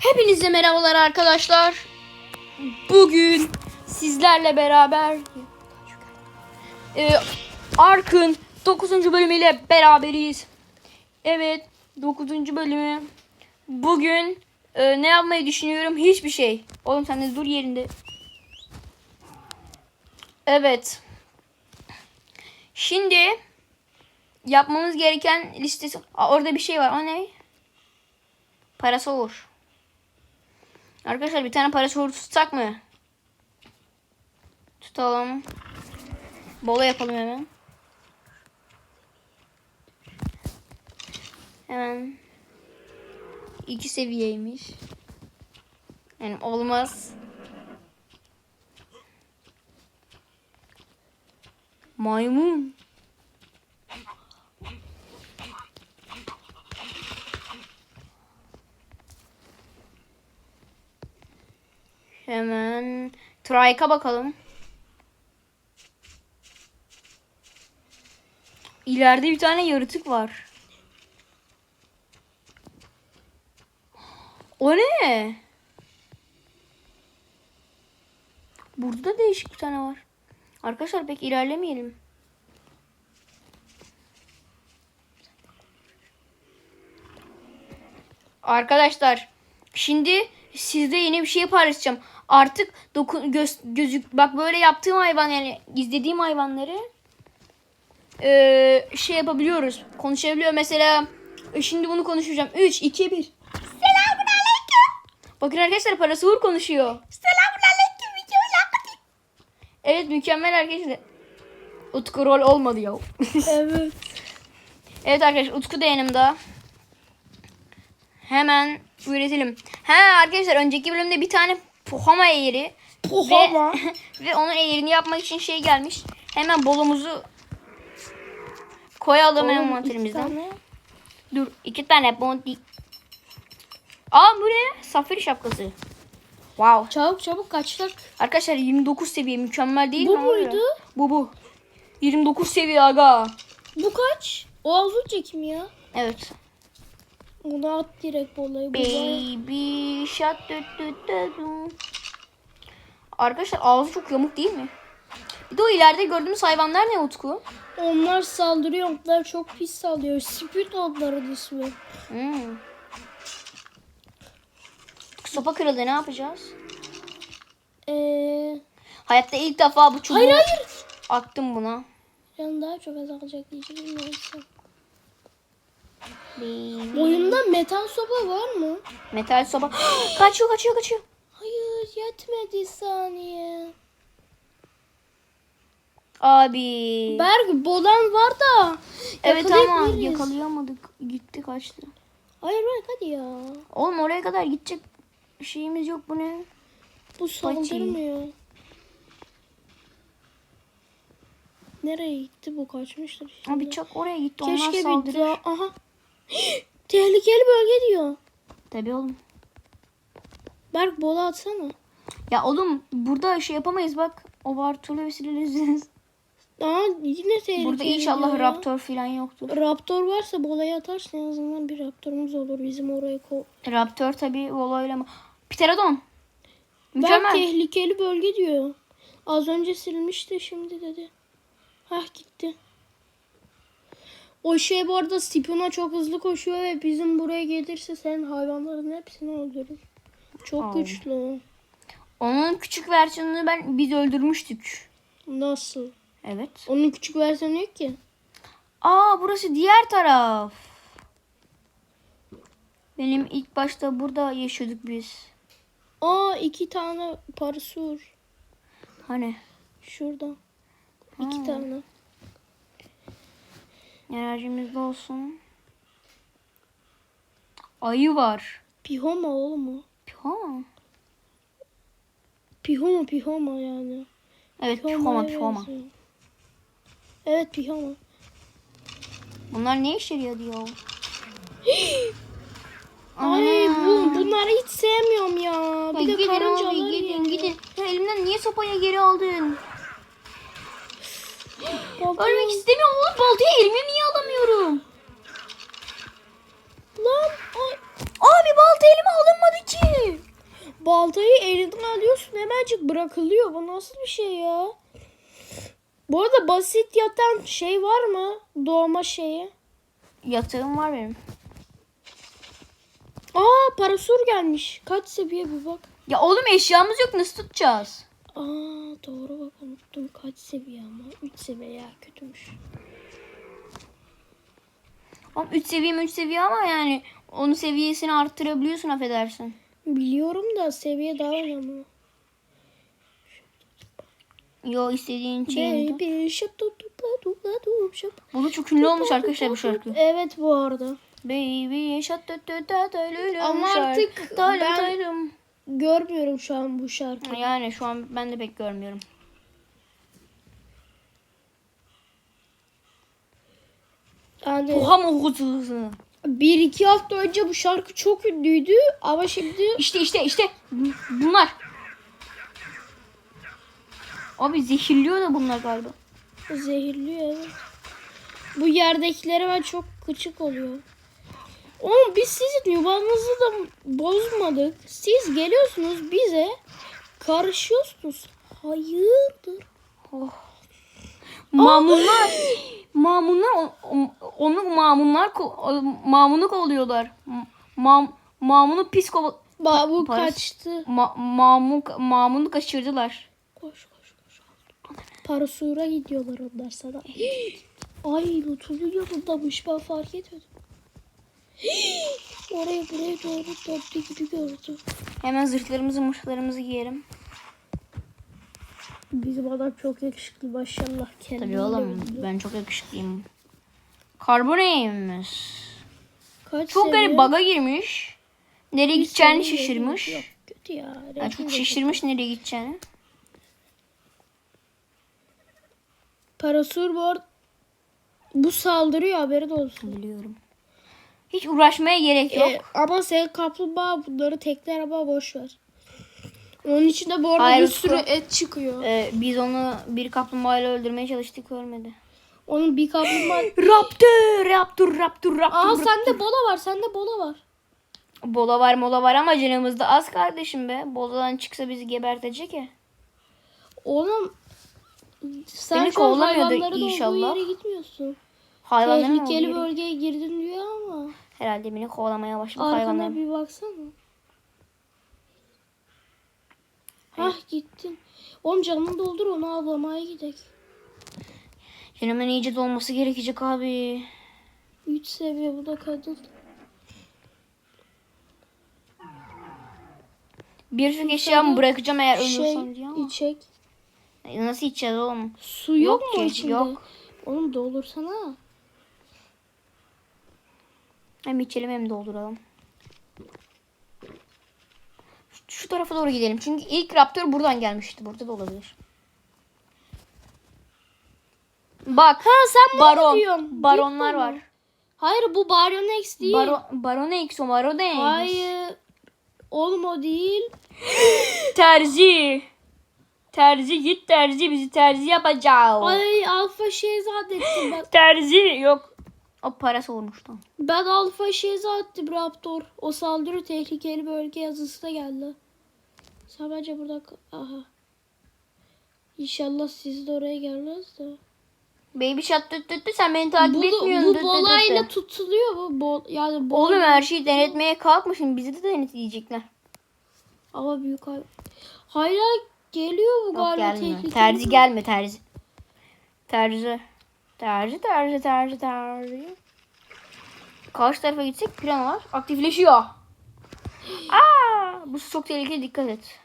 Hepinize merhabalar arkadaşlar. Bugün sizlerle beraber e, Ark'ın 9. bölümüyle beraberiz. Evet 9. bölümü. Bugün e, ne yapmayı düşünüyorum? Hiçbir şey. Oğlum sen de dur yerinde. Evet. Şimdi yapmamız gereken listesi. Aa, orada bir şey var. O ne? Parasol. Arkadaşlar bir tane parasol tutsak mı? Tutalım. Bola yapalım hemen. Hemen. iki seviyeymiş. Yani olmaz. Maymun. Hemen Trike'a bakalım. İleride bir tane yaratık var. O ne? Burada da değişik bir tane var. Arkadaşlar pek ilerlemeyelim. Arkadaşlar şimdi sizde yeni bir şey paylaşacağım. Artık dokun göz, gözük bak böyle yaptığım hayvan yani izlediğim hayvanları eee, şey yapabiliyoruz. Konuşabiliyor mesela e, şimdi bunu konuşacağım. 3 2 1. Selamünaleyküm. Bakın arkadaşlar parası vur konuşuyor. Selamünaleyküm. Video. Evet mükemmel arkadaşlar. Utku rol olmadı ya. Evet. evet arkadaşlar Utku da yanımda. Hemen üretelim. Ha arkadaşlar önceki bölümde bir tane pohama eğri Pohama. ve, ve onun eğrini yapmak için şey gelmiş. Hemen bolumuzu koyalım envanterimizden. Dur iki tane bondi. Aa bu ne? Safir şapkası. Wow. Çabuk çabuk kaçtık. Arkadaşlar 29 seviye mükemmel değil Bu mi? abi? muydu? Bu bu. 29 seviye aga. Bu kaç? O az önceki mi ya? Evet. Bunu at direkt olayı. Baby shark dü dü dü dü. Arkadaşlar ağzı çok yamuk değil mi? Bir de o ileride gördüğümüz hayvanlar ne Utku? Onlar saldırıyor. Onlar çok pis saldırıyor. Speed onların ismi. Hmm. Sopa kırıldı ne yapacağız? Eee... Hayatta ilk defa bu çubuğu Hayır hayır. attım buna. Can daha çok azalacak diyeceğim. Neyse. Baby. Oyunda metal sopa var mı? Metal sopa. kaçıyor kaçıyor kaçıyor. Hayır yetmedi saniye. Abi. Berk bolan var da. evet ama yakalayamadık. Gitti kaçtı. Hayır Berk hadi ya. Oğlum oraya kadar gidecek şeyimiz yok bu ne? Bu saldırmıyor. Nereye gitti bu kaçmıştır şimdi. Ama bıçak oraya gitti. Onlar Keşke bir saldırır. daha... Aha. Tehlikeli bölge diyor. Tabii oğlum. Berk bola atsana. Ya oğlum burada şey yapamayız bak. O var türlü vesileleriniz. Aa yine tehlikeli Burada inşallah ya. raptor falan yoktur. Raptor varsa bolaya atarsın en azından bir raptorumuz olur. Bizim oraya ko... Raptor tabii volayla mı? Pterodon. Berk Mükemmel. tehlikeli bölge diyor. Az önce silmişti şimdi dedi. Hah gitti. O şey bu arada Stipuna çok hızlı koşuyor ve bizim buraya gelirse sen hayvanların hepsini öldürür. Çok Aa. güçlü. Onun küçük versiyonunu ben biz öldürmüştük. Nasıl? Evet. Onun küçük versiyonu yok ki. Aa burası diğer taraf. Benim ilk başta burada yaşıyorduk biz. Aa iki tane parsur. Hani Şurada. İki Ha. tane. Enerjimiz de olsun. Ayı var. Pihoma oğlum o. Ha. Pihoma pihoma yani. Evet pihoma pihoma. benziyor. Evet pihoma. Bunlar ne işe yarıyor diyor. Ay bu, bunları hiç sevmiyorum ya. Ya Bir de gidin karıncalar abi gidin gidin. Ya elimden niye sopayı geri aldın? Ölmek istemiyorum oğlum. Baltayı elime niye alamıyorum? Lan ay, Abi balta elime alınmadı ki. baltayı elinden alıyorsun hemencik bırakılıyor. Bu nasıl bir şey ya? Bu arada basit yatan şey var mı? Doğma şeyi. Yatağım var benim. Aa parasur gelmiş. Kaç seviye bir bak. Ya oğlum eşyamız yok nasıl tutacağız? Aa doğru bak unuttum. Kaç seviye ama? 3 seviye ya kötümüş. Oğlum 3 seviye 3 seviye ama yani onun seviyesini arttırabiliyorsun affedersin. Biliyorum da seviye daha önemli. Yo istediğin şey. Baby şap tut tupla tupla tup şap. Bu da çok ünlü olmuş arkadaşlar bu şarkı. Evet bu arada. Baby şat tut tut tut tut Ama artık ben-. Görmüyorum şu an bu şarkıyı. Yani şu an ben de pek görmüyorum. Yani Oha mı hızı. bir iki hafta önce bu şarkı çok ünlüydü ama şimdi İşte işte işte bunlar. Abi zehirliyor da bunlar galiba. zehirliyor evet. Bu yerdekilere ben çok gıcık oluyor. Oğlum biz sizin yuvanızı da bozmadık. Siz geliyorsunuz bize karışıyorsunuz. Hayırdır? Mamunlar. Mamunlar o- onu mamunlar mamunu oluyorlar. Mam mamunu pis kova Paras- kaçtı. ma, mamun mamunu kaçırdılar. Koş koş koş. Parasura gidiyorlar onlar sana. Ay Lutul'un yanındamış ben fark etmedim. Oraya buraya doğru döndü gibi gördüm. Hemen zırhlarımızı mırhlarımızı giyelim. Bizim adam çok yakışıklı maşallah. Kendini Tabii oğlum ben çok yakışıklıyım. Karboneymiş. Kaç Çok garip baga girmiş. Nereye Bir gideceğini şaşırmış. Yok, kötü ya. Yani çok de şaşırmış nereye gideceğini. Parasur bu bu saldırıyor haberin olsun. Biliyorum. Hiç uğraşmaya gerek yok. Ee, ama sen kaplumbağa bunları tekler ama boş ver. Onun içinde bu arada Hayır, bir sürü Utku. et çıkıyor. Ee, biz onu bir kaplumbağayla öldürmeye çalıştık ölmedi. Onun bir kaplumbağa... Raptor, raptor, raptor, raptor. Aa raptor. sende bola var, sende bola var. Bola var mola var ama canımız da az kardeşim be. Boladan çıksa bizi gebertecek ya. Oğlum sen Beni olduğu inşallah. yere gitmiyorsun. Hayvanların Tehlikeli bölgeye girdin diyor ama. Herhalde beni kovalamaya başladı Arkana hayvanlar. bir baksana. Hah gittin. Oğlum canını doldur onu avlamaya gidelim. Canımın iyice dolması gerekecek abi. 3 seviye bu da kadın. Bir sürü eşyamı bırakacağım eğer Şey ölürsem diye ama. içecek. Nasıl içeceğiz oğlum? Su yok, Yok mu içinde? yok. Oğlum dolursana. Hem içelim hem dolduralım. Şu, şu tarafa doğru gidelim. Çünkü ilk raptor buradan gelmişti. Burada da olabilir. Bak. Ha sen bunu baron. diyorsun. Baronlar var. Hayır bu Baron X değil. Baron, Baron X o Baron X. Hayır. Oğlum o değil. Terzi. Terzi git terzi bizi terzi yapacağız. Ay alfa şey zannettim ben. Terzi yok. O parası olmuş tam. Ben alfa zannettim Raptor. O saldırı tehlikeli bölge yazısı da geldi. Sen bence burada... Aha. İnşallah siz de oraya gelmez de. Baby shot tüt tüt, sen beni takip Bu, etmiyorsun. bu bolayla tutuluyor bu. Bol, yani bol, Oğlum her şeyi denetmeye kalkmışsın. Bizi de denetleyecekler. Ama büyük hay. Hala geliyor bu Yok galiba gelmiyor. Terzi gelme terzi. Terzi. Terzi terzi terzi terzi. Karşı tarafa gitsek plan var. Aktifleşiyor. Aa, bu çok tehlikeli dikkat et.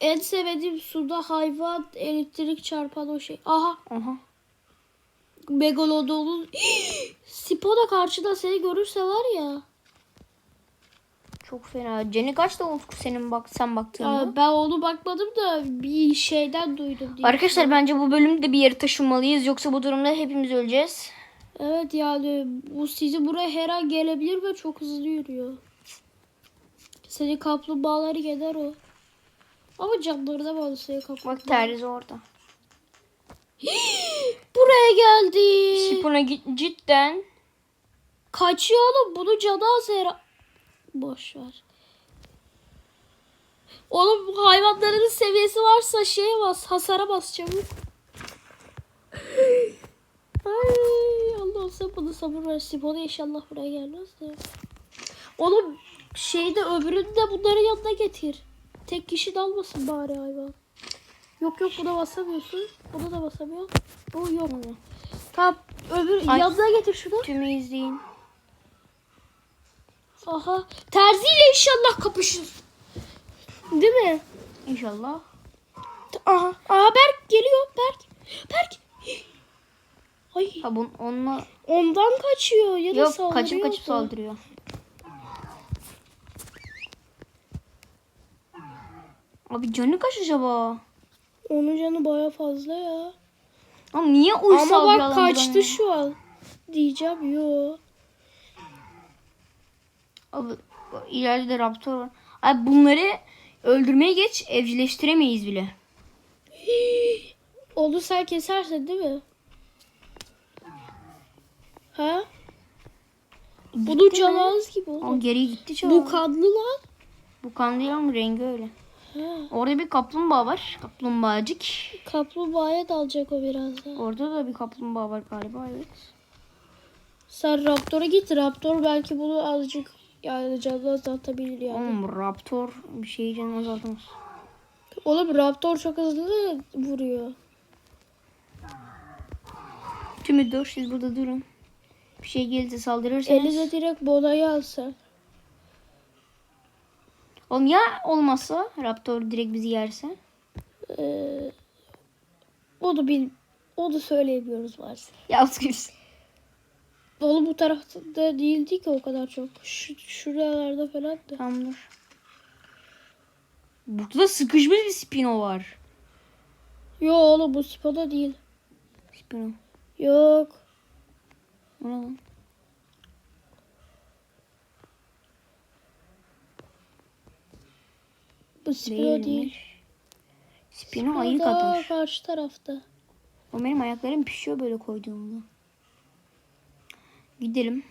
En sevdiğim suda hayvan elektrik çarpan o şey. Aha. Aha. Megalodon'un Sipo da karşıda seni görürse var ya. Çok fena. Ceni kaç da Utku senin bak sen baktığında. ya ben onu bakmadım da bir şeyden duydum diye. Arkadaşlar bence bu bölümde bir yere taşınmalıyız. Yoksa bu durumda hepimiz öleceğiz. Evet yani bu sizi buraya her an gelebilir ve çok hızlı yürüyor. Seni kaplumbağaları yener o. Ama canları da bağlı seni kaplumbağa. Bak terzi orada. Buraya geldi. Sipona cidden. Kaçıyor oğlum bunu canı az her Boş ver. Oğlum bu hayvanların seviyesi varsa şeye bas, hasara bas çabuk. Ay Allah olsa bunu sabır versin. Bana inşallah buraya gelmez de. Oğlum şeyde öbürünü de bunların yanına getir. Tek kişi de almasın bari hayvan. Yok yok buna basamıyorsun. Buna da basamıyor. Bu yok. Tamam öbür Ay. yanına getir şunu. Tümü izleyin. Aha. Terziyle inşallah kapışır. Değil mi? İnşallah. Aha. Aha Berk geliyor. Berk. Berk. Ay. Ha bun, onunla Ondan kaçıyor ya da yok saldırıyor. kaçıp kaçıp da. saldırıyor. Abi canı kaç acaba? Onun canı baya fazla ya. Ama niye uysal Ama bak kaçtı şu an. Diyeceğim yo. Abi ileride de raptor var. Abi bunları öldürmeye geç evcilleştiremeyiz bile. Onu sen kesersin değil mi? Ha? Bunun canı az gibi O oğlum. geri gitti çok. Bu kanlı lan. Bu kan değil ama rengi öyle. Ha. Orada bir kaplumbağa var. Kaplumbağacık. Kaplumbağaya dalacak o birazdan. Orada da bir kaplumbağa var galiba evet. Sen Raptor'a git. Raptor belki bunu azıcık yani canını azaltabilir yani. Oğlum raptor bir şey canını azaltamaz. Oğlum Raptor çok hızlı vuruyor. Tümü dur siz burada durun. Bir şey gelirse saldırırsanız. Elize direkt Bona'yı alsa. Oğlum ya olmazsa raptor direkt bizi yerse. Ee, onu bil, onu söyleyemiyoruz maalesef. Ya Özgür. Oğlum bu tarafta değildi ki o kadar çok. Şu, şuralarda falan da. Tamamdır. Burada da sıkışmış bir Spino var. Yo oğlum bu Spona değil. Spino. Yok. O ne lan? Bu Spino değil. Değilmiş. Spino ayık atmış. karşı tarafta. O benim ayaklarım pişiyor böyle koyduğumda. Gidelim.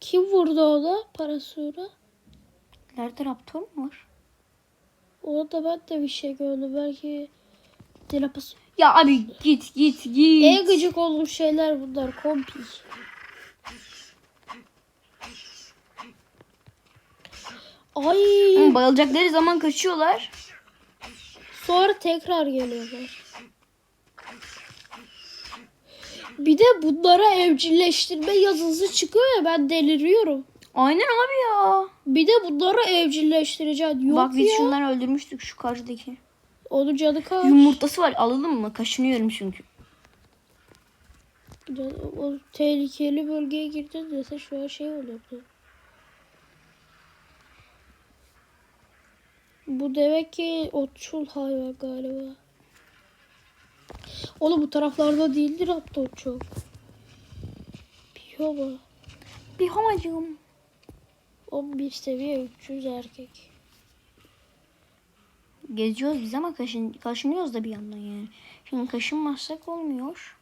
Kim vurdu ona parasıyla? Nerede raptor mu var? Orada ben de bir şey gördüm. Belki Dilapas. Ya abi git git git. En gıcık olduğum şeyler bunlar. Kompi. Ay. Ama bayılacakları zaman kaçıyorlar. Sonra tekrar geliyorlar. Bir de bunlara evcilleştirme yazısı çıkıyor ya ben deliriyorum. Aynen abi ya. Bir de bunları evcilleştireceksin. Yok Bak biz ya. şunları öldürmüştük şu karşıdaki. Onun canı kaç? Yumurtası var alalım mı? Kaşınıyorum çünkü. O tehlikeli bölgeye girdin dese şu an şey olurdu. Bu demek ki otçul hayvan galiba. Oğlum bu taraflarda değildir raptor çok. Bir hamacığım. 11 seviye 300 erkek. Geziyoruz biz ama kaşın, kaşınıyoruz da bir yandan yani. Şimdi kaşınmazsak olmuyor.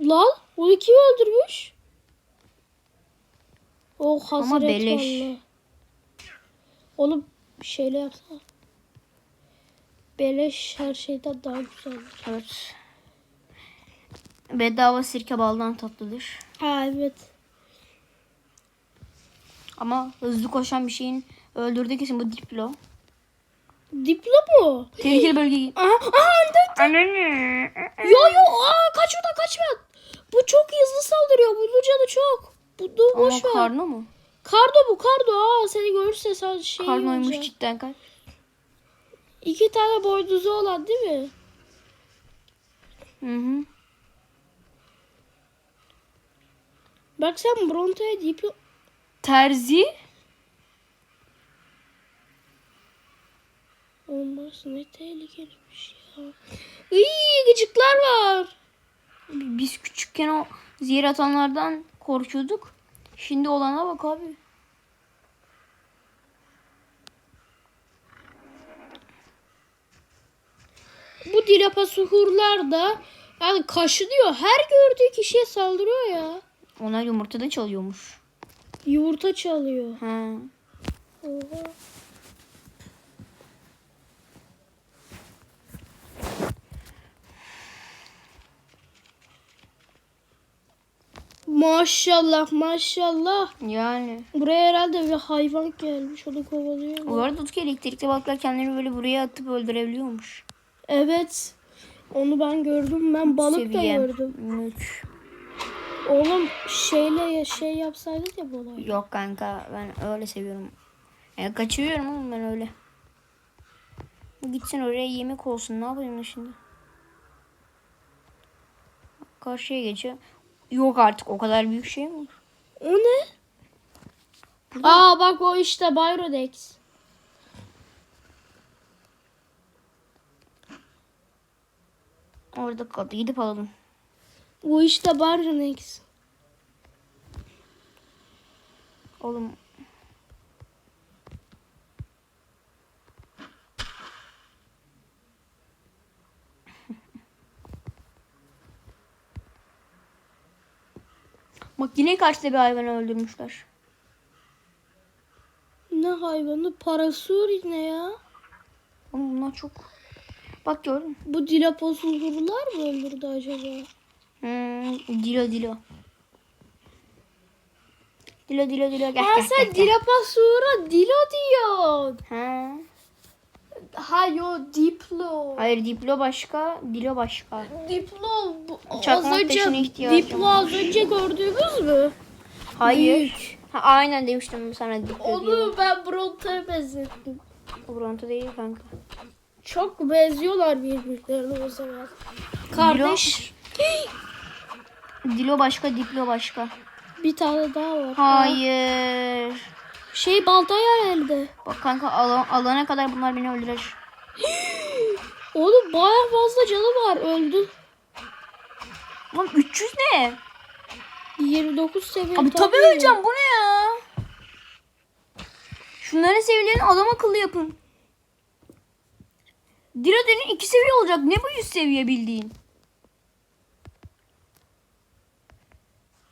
Lan onu kim öldürmüş? O hazret beleş. vallahi. Oğlum bir şeyle yapsana. Beleş her şeyden daha güzeldir. Evet. Bedava sirke baldan tatlıdır. Ha evet. Ama hızlı koşan bir şeyin öldürdüğü kesin bu diplo. Diplo mu? Tehlikeli bölge. Aha, aha öldü. Yo yo aa kaç oradan kaçma. Bu çok hızlı saldırıyor. Bunun canı çok. Bunu Ama boş ver. karno mu? Kardo bu kardo. Aa seni görürse sen şey Karnoymuş olacak. cidden kaç. İki tane boynuzu olan değil mi? Hı hı. Bak sen Bronto'ya diplo... Terzi. Olmaz ne tehlikeliymiş ya. Iy gıcıklar var. Biz küçükken o zehir atanlardan korkuyorduk. Şimdi olana bak abi. Bu dilapasuhurlar da yani kaşınıyor. Her gördüğü kişiye saldırıyor ya. Ona yumurta da çalıyormuş. Yumurta çalıyor. Ha. Oha. Maşallah maşallah. Yani. Buraya herhalde bir hayvan gelmiş onu kovalıyor. Bu arada Utku elektrikli balıklar kendilerini böyle buraya atıp öldürebiliyormuş. Evet. Onu ben gördüm. Ben balık Seviye da gördüm. üç. Oğlum şeyle şey yapsaydık ya olay. Yok kanka ben öyle seviyorum. Yani kaçırıyorum ama ben öyle. Gitsin oraya yemek olsun ne yapayım şimdi? Karşıya geçiyor. Yok artık o kadar büyük şey mi? O ne? Aa bak o işte Byrodex. Orada kaldı gidip alalım. Bu işte Byrodex. Oğlum Bak yine karşıda bir hayvanı öldürmüşler. Ne hayvanı? Parasur ne ya? Oğlum bunlar çok... Bak gördün? Bu Dilaposulgurlar mı öldürdü acaba? Hmm, dilo dilo. Dilo dilo dilo gel Ha gel, sen gel, Dilo diyorsun. Ha. Ha yo Diplo. Hayır diplo başka, dilo başka. Diplo bu- az önce Diplo var. az önce gördünüz mü? Hayır. Büyük. Ha, aynen demiştim sana diplo. Onu ben Bronto'ya benzettim. O Bronto değil kanka. Çok benziyorlar birbirlerine o zaman. Kardeş. Dilo başka, diplo başka. Bir tane daha var. Hayır. Şey baltaya elde. Bak kanka alan, alana kadar bunlar beni öldürecek. Oğlum baya fazla canı var. Öldü. Lan 300 ne? 29 seviye. Abi tabii öleceğim bu ne ya? Şunların seviyelerini adam akıllı yapın. Diraden'in 2 seviye olacak. Ne bu 100 seviye bildiğin?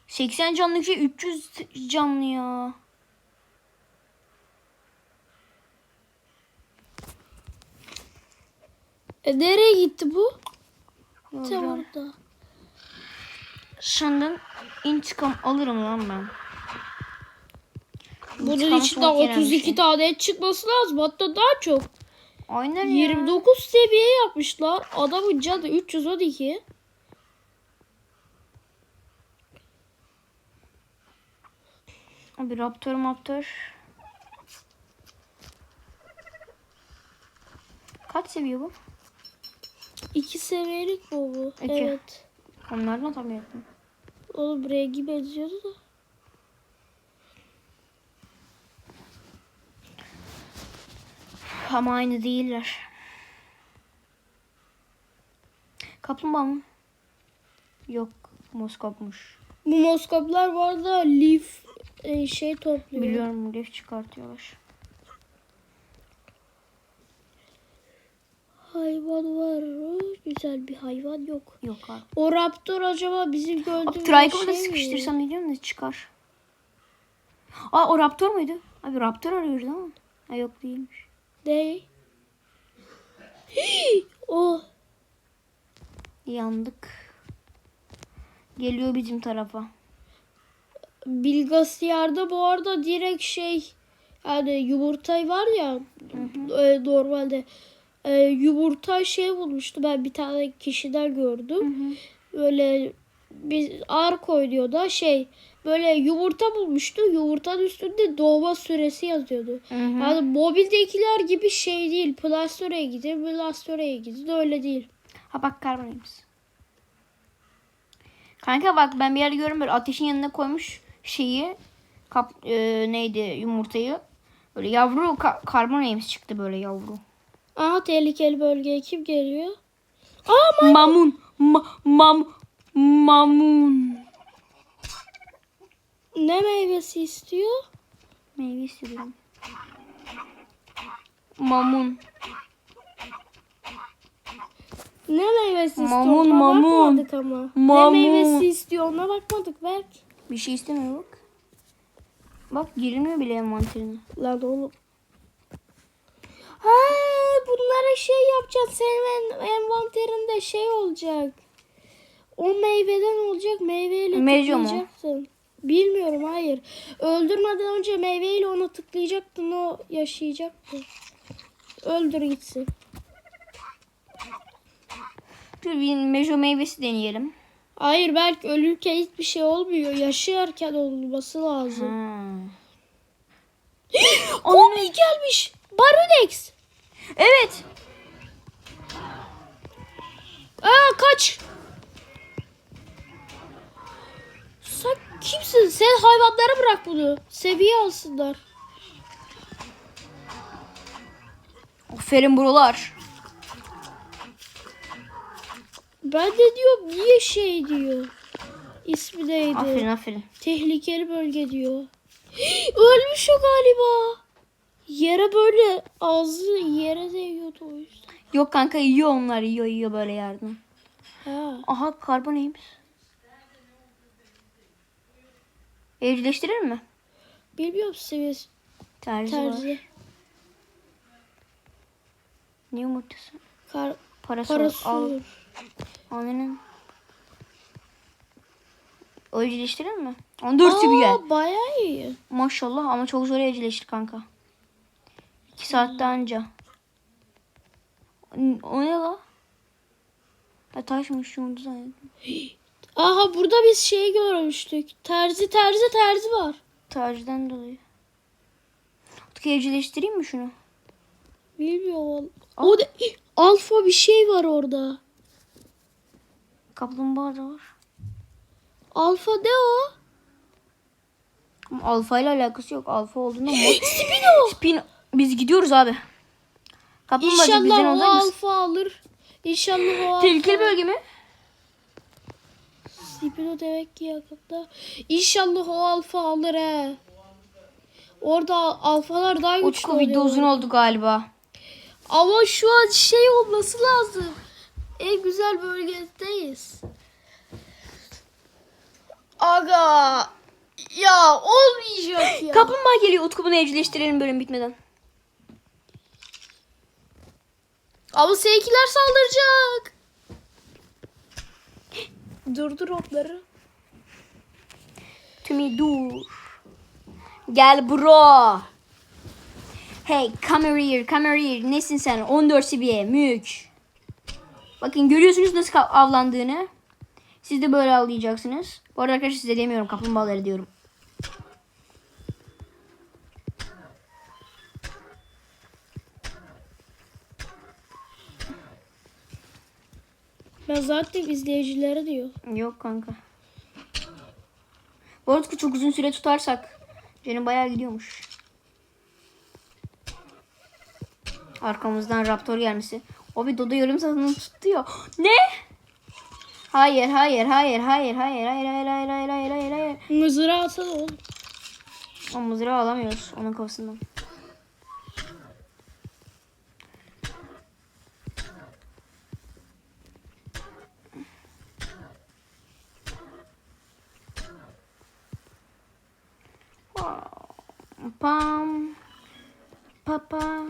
80 canlı şey 300 canlı ya. E, nereye gitti bu? Tam orada. Senden intikam alırım lan ben. Bunun İntikam içinde çok yenen bir 32 şey. tane çıkması lazım. Hatta daha çok. Aynen ya. 29 seviye yapmışlar. Adamın canı 312. Abi raptor raptor. Kaç seviye bu? 2 seviyelik bu bu. İki. Evet. Onlardan tam yaptım. Oğlum rengi benziyordu da. Ama aynı değiller. Kaplumbağa mı? Yok. Moskopmuş. Bu moskoplar bu arada lif e, şey topluyor. Biliyorum lif çıkartıyorlar. Hayvan var? Güzel bir hayvan yok. Yok abi. O raptor acaba bizim gördüğümüz şey mi? sıkıştırsam diyeceğim de çıkar. Aa o raptor muydu? Abi raptor arıyoruz ama. Ha yok değilmiş. Değil. Hii! o Yandık. Geliyor bizim tarafa. bilgisayarda bu arada direkt şey yani yumurta var ya e, normalde e, yumurta şey bulmuştu ben bir tane kişiden gördüm. Böyle bir ark oynuyor da şey böyle yumurta bulmuştu. Yumurtanın üstünde doğma süresi yazıyordu. Hı hı. Yani mobildekiler gibi şey değil. Plastöre'ye gidin, Plastöre'ye gidin. Öyle değil. Ha bak karbonayız. Kanka bak ben bir yerde görüyorum böyle ateşin yanına koymuş şeyi kap e, neydi yumurtayı. Böyle yavru ka- karbon çıktı böyle yavru. Aha tehlikeli bölgeye kim geliyor? Aa ma- Mamun. Ma- mam mamun. Ne meyvesi istiyor? Meyve istiyorum. Mamun. Ne meyvesi istiyor? Mamun, Ona mamun. bakmadık ama. Mamun. Ne meyvesi istiyor ona bakmadık belki. Bir şey istemiyor bak. Bak girilmiyor bile envanterine. Lan oğlum. Ha bunlara şey yapacağız. Senin en- envanterinde şey olacak. O meyveden olacak. Meyveyle Mevzu mu? Bilmiyorum hayır. Öldürmeden önce meyveyle onu tıklayacaktın. O yaşayacaktı. Öldür gitsin. Dur bir mejo meyvesi deneyelim. Hayır belki ölürken hiçbir şey olmuyor. Yaşarken olması lazım. Kobe gelmiş. Baronex. Evet. Aa kaç. Sen kimsin? Sen hayvanlara bırak bunu. Seviye alsınlar. Aferin buralar. Ben de diyorum niye şey diyor. İsmi neydi? Aferin aferin. Tehlikeli bölge diyor. Ölmüş o galiba. Yere böyle ağzı yere değiyordu o yüzden. Yok kanka yiyor onlar yiyor yiyor böyle yerden. Ha. Aha karbon neymiş? Evcilleştirir mi? Bilmiyorum seviyesi. Terzi, var. Terzi. Ne yumurtası? Kar, Parası, var. Al. parası. Annenin. O evcilleştirir mi? 14 seviye. Aa bayağı iyi. Maşallah ama çok zor evcilleştir kanka. 2 saatte anca. O ne la? Ha taşmış yumurta zannettim. Aha burada biz şey görmüştük. Terzi terzi terzi var. Tercihden dolayı. Artık evcilleştireyim mi şunu? Bilmiyorum. O da alfa bir şey var orada. Kaplumbağa da var. Alfa ne o? Ama alfa ile alakası yok. Alfa olduğunda mod. Spino. Spin. Biz gidiyoruz abi. Kaplumbağacı bizden İnşallah o olacak mısın? alfa alır. İnşallah o alfa. Tehlikeli bölge mi? Spino demek ki yakında. İnşallah o alfa alır he. Orada alfalar daha güçlü Utku video uzun oldu galiba. Ama şu an şey olması lazım. En güzel bölgedeyiz. Aga. Ya olmayacak ya. Kaplumbağa geliyor. Utku bunu evcilleştirelim bölüm bitmeden. Ama seninkiler saldıracak. Durdur onları. Tümü dur. Gel bro. Hey come here come here. Nesin sen? 14 seviye mük. Bakın görüyorsunuz nasıl avlandığını. Siz de böyle avlayacaksınız. Bu arada arkadaşlar size demiyorum kaplumbağaları diyorum. Ben zaten izleyicilere diyor. Yok kanka. Bu arada çok uzun süre tutarsak canım bayağı gidiyormuş. Arkamızdan raptor gelmesi. O bir dodo yarım saatini tuttu ya. Ne? Hayır, hayır, hayır, hayır, hayır, hayır, hayır, hayır, hayır, hayır, hayır, hayır. Mızrağı oğlum. O mızrağı alamıyoruz onun kafasından. Pam. Papa.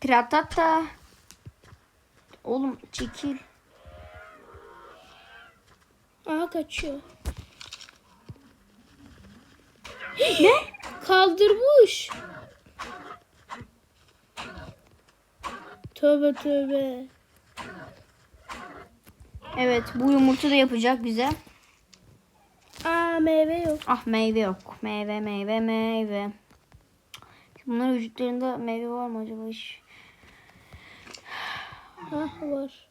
Tratata. Oğlum çekil. Aha kaçıyor. Ne? Kaldırmış. Tövbe tövbe. Evet bu yumurta da yapacak bize. Meyve yok. Ah meyve yok. Meyve meyve meyve. Bunların vücutlarında meyve var mı acaba hiç? Ah var.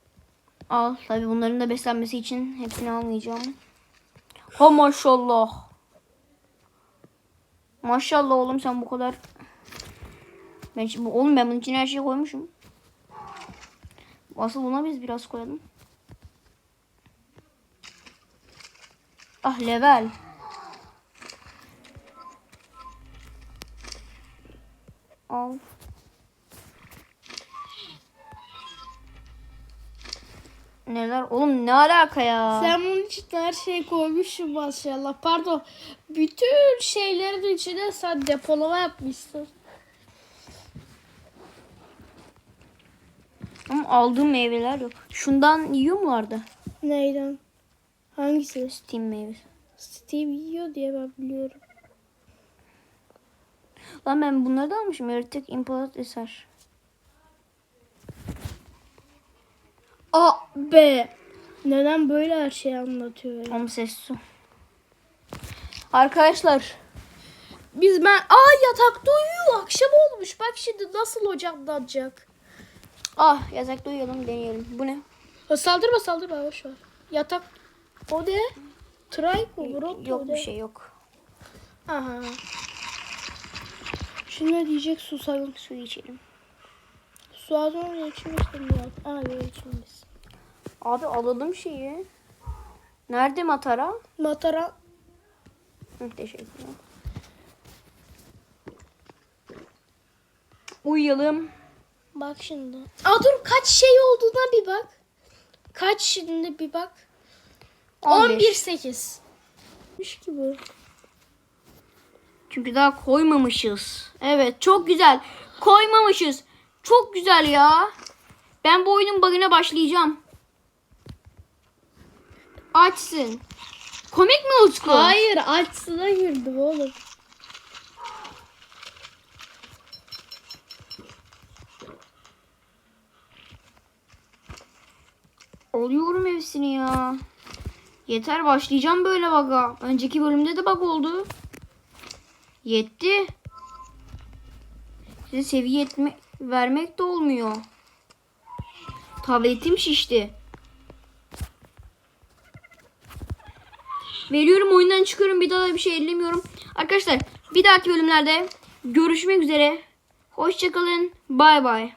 Al. Tabi bunların da beslenmesi için hepsini almayacağım. Ha maşallah. Maşallah oğlum sen bu kadar. Ben şimdi, oğlum ben bunun için her şeyi koymuşum. Asıl buna biz biraz koyalım. Ah level. Ne alaka ya? Sen bunun için her şeyi koymuşsun maşallah. Pardon. Bütün şeylerin içine sen depolama yapmışsın. Ama aldığım meyveler yok. Şundan yiyor mu vardı? Neyden? Hangisi? Steam meyvesi. Steve yiyor diye ben biliyorum. Lan ben bunları da almışım. Yaratık impalat eser. A B. Neden böyle her şeyi anlatıyor? ya? Om ses su. Arkadaşlar. Biz ben aa yatakta uyuyor. Akşam olmuş. Bak şimdi nasıl ocaklanacak. Ah yatakta uyuyalım deneyelim. Bu ne? Ha, saldırma saldırma boş ver. Yatak. O ne? Trike mı? Brot Yok bir şey yok. Aha. Şimdi ne diyecek susalım. Su içelim. Su az önce içmiştim ya. Aa içmemiş. Abi alalım şeyi. Nerede matara? Matara Hı, teşekkürler. Uyuyalım. bak şimdi. Aa dur kaç şey olduğuna bir bak. Kaç şimdi bir bak. 15. 11 8. Miş gibi. Çünkü daha koymamışız. Evet çok güzel. Koymamışız. Çok güzel ya. Ben bu oyunun bug'ına başlayacağım. Açsın. Komik mi Utku? Hayır açsına girdim oğlum. Alıyorum hepsini ya. Yeter başlayacağım böyle bug'a. Önceki bölümde de bug oldu. Yetti. Size seviye etme, vermek de olmuyor. Tabletim şişti. Veriyorum oyundan çıkıyorum bir daha da bir şey ellemiyorum. Arkadaşlar bir dahaki bölümlerde görüşmek üzere. Hoşçakalın. Bay bay.